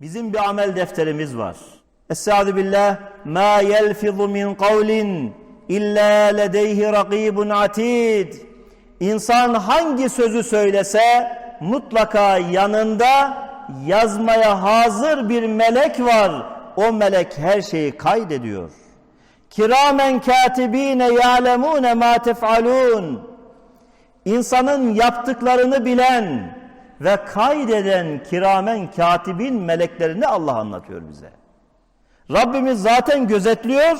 Bizim bir amel defterimiz var. Estaizu billah. Ma yelfizu min kavlin illa ledeyhi rakibun atid. İnsan hangi sözü söylese mutlaka yanında yazmaya hazır bir melek var. O melek her şeyi kaydediyor. Kiramen katibine ya'lemune ma tef'alun. İnsanın yaptıklarını bilen ve kaydeden kiramen katibin meleklerini Allah anlatıyor bize. Rabbimiz zaten gözetliyor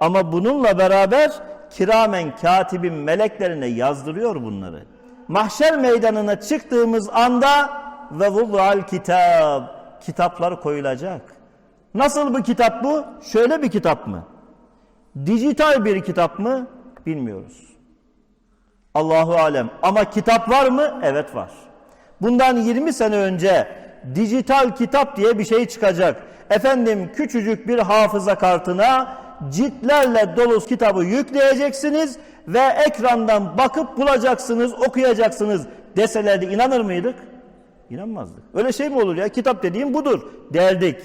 ama bununla beraber kiramen katibin meleklerine yazdırıyor bunları. Mahşer meydanına çıktığımız anda ve vudu'al kitab kitaplar koyulacak. Nasıl bir kitap bu? Şöyle bir kitap mı? Dijital bir kitap mı? Bilmiyoruz. Allahu alem. Ama kitap var mı? Evet var. Bundan 20 sene önce dijital kitap diye bir şey çıkacak. Efendim küçücük bir hafıza kartına ciltlerle dolu kitabı yükleyeceksiniz ve ekrandan bakıp bulacaksınız, okuyacaksınız deselerdi inanır mıydık? İnanmazdık. Öyle şey mi olur ya? Kitap dediğim budur derdik.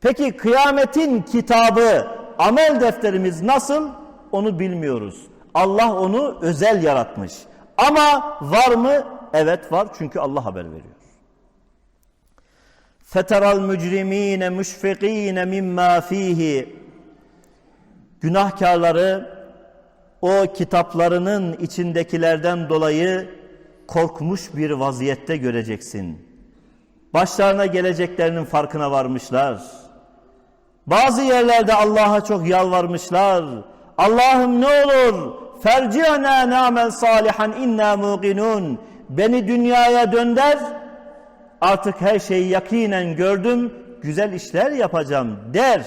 Peki kıyametin kitabı, amel defterimiz nasıl? Onu bilmiyoruz. Allah onu özel yaratmış. Ama var mı? Evet var çünkü Allah haber veriyor. Feteral mücrimine müşfikine mimma fihi Günahkarları o kitaplarının içindekilerden dolayı korkmuş bir vaziyette göreceksin. Başlarına geleceklerinin farkına varmışlar. Bazı yerlerde Allah'a çok yalvarmışlar. Allah'ım ne olur ferci'na na'mel salihan inna muqinun. Beni dünyaya dönder. Artık her şeyi yakinen gördüm. Güzel işler yapacağım der.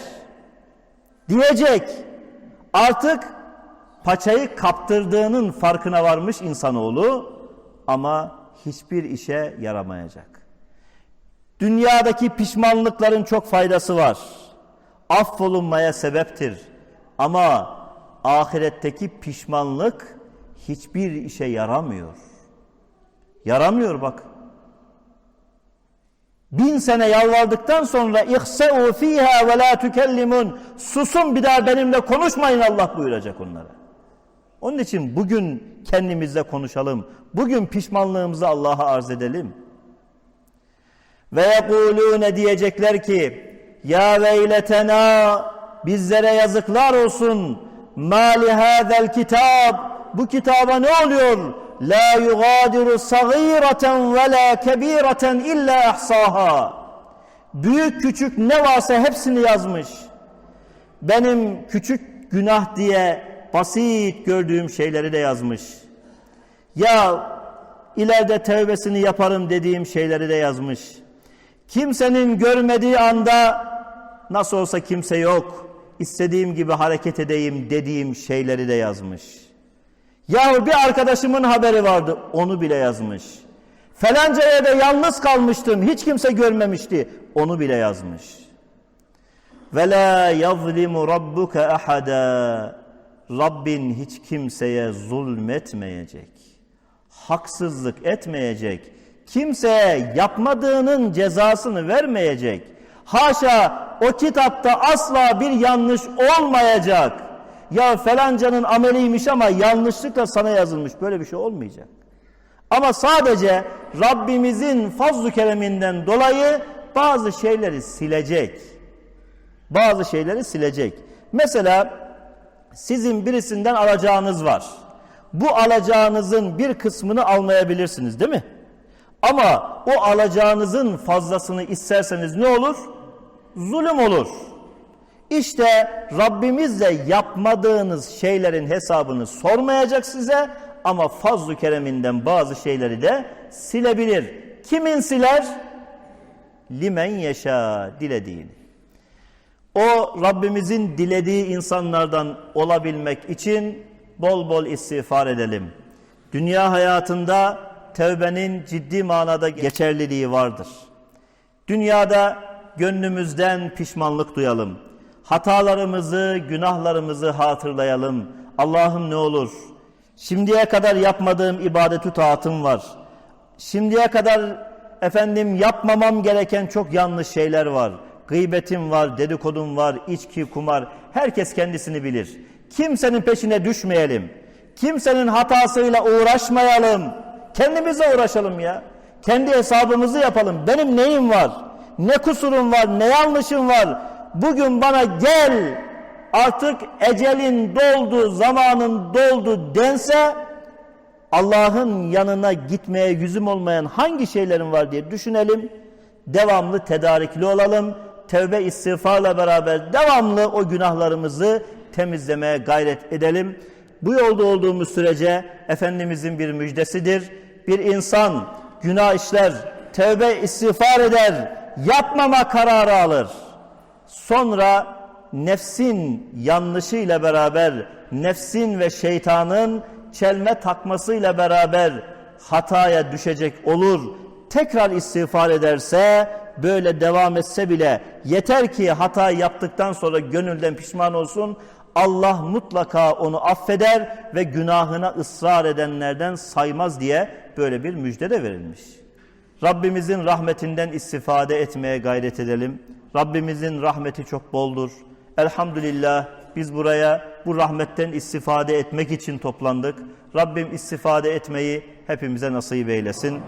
Diyecek. Artık paçayı kaptırdığının farkına varmış insanoğlu ama hiçbir işe yaramayacak. Dünyadaki pişmanlıkların çok faydası var. Affolunmaya sebeptir. Ama ahiretteki pişmanlık hiçbir işe yaramıyor. Yaramıyor bak. Bin sene yalvardıktan sonra ihse'u fiha ve la tükellimun susun bir daha benimle konuşmayın Allah buyuracak onlara. Onun için bugün kendimizle konuşalım. Bugün pişmanlığımızı Allah'a arz edelim. Ve yekulune diyecekler ki ya veyletena bizlere yazıklar olsun mali hadel kitab bu kitaba ne oluyor la yugadiru sagireten ve la kebireten illa ahsaha. Büyük küçük ne varsa hepsini yazmış. Benim küçük günah diye basit gördüğüm şeyleri de yazmış. Ya ileride tevbesini yaparım dediğim şeyleri de yazmış. Kimsenin görmediği anda nasıl olsa kimse yok istediğim gibi hareket edeyim dediğim şeyleri de yazmış. Yahu bir arkadaşımın haberi vardı onu bile yazmış. Falanca yerde yalnız kalmıştım hiç kimse görmemişti onu bile yazmış. Ve la yazlimu rabbuke ahada Rabbin hiç kimseye zulmetmeyecek. Haksızlık etmeyecek. Kimseye yapmadığının cezasını vermeyecek. Haşa o kitapta asla bir yanlış olmayacak. Ya falancanın ameliymiş ama yanlışlıkla sana yazılmış. Böyle bir şey olmayacak. Ama sadece Rabbimizin fazl-ı kereminden dolayı bazı şeyleri silecek. Bazı şeyleri silecek. Mesela sizin birisinden alacağınız var. Bu alacağınızın bir kısmını almayabilirsiniz değil mi? Ama o alacağınızın fazlasını isterseniz ne olur? Zulüm olur. İşte Rabbimiz de yapmadığınız şeylerin hesabını sormayacak size ama fazl-ı kereminden bazı şeyleri de silebilir. Kimin siler? Limen yaşa dilediğini. O Rabbimizin dilediği insanlardan olabilmek için bol bol istiğfar edelim. Dünya hayatında tevbenin ciddi manada geçerliliği vardır. Dünyada gönlümüzden pişmanlık duyalım. Hatalarımızı, günahlarımızı hatırlayalım. Allah'ım ne olur şimdiye kadar yapmadığım ibadetü taatım var. Şimdiye kadar efendim yapmamam gereken çok yanlış şeyler var. Gıybetim var, dedikodum var, içki, kumar. Herkes kendisini bilir. Kimsenin peşine düşmeyelim. Kimsenin hatasıyla uğraşmayalım. Kendimize uğraşalım ya. Kendi hesabımızı yapalım. Benim neyim var? Ne kusurum var? Ne yanlışım var? Bugün bana gel artık ecelin doldu, zamanın doldu dense Allah'ın yanına gitmeye yüzüm olmayan hangi şeylerin var diye düşünelim. Devamlı tedarikli olalım. Tevbe istiğfarla beraber devamlı o günahlarımızı temizlemeye gayret edelim. Bu yolda olduğumuz sürece Efendimizin bir müjdesidir. Bir insan günah işler, tevbe istiğfar eder, yapmama kararı alır. Sonra nefsin yanlışıyla beraber, nefsin ve şeytanın çelme takmasıyla beraber hataya düşecek olur. Tekrar istiğfar ederse, böyle devam etse bile yeter ki hata yaptıktan sonra gönülden pişman olsun. Allah mutlaka onu affeder ve günahına ısrar edenlerden saymaz diye böyle bir müjde de verilmiş. Rabbimizin rahmetinden istifade etmeye gayret edelim. Rabbimizin rahmeti çok boldur. Elhamdülillah biz buraya bu rahmetten istifade etmek için toplandık. Rabbim istifade etmeyi hepimize nasip eylesin.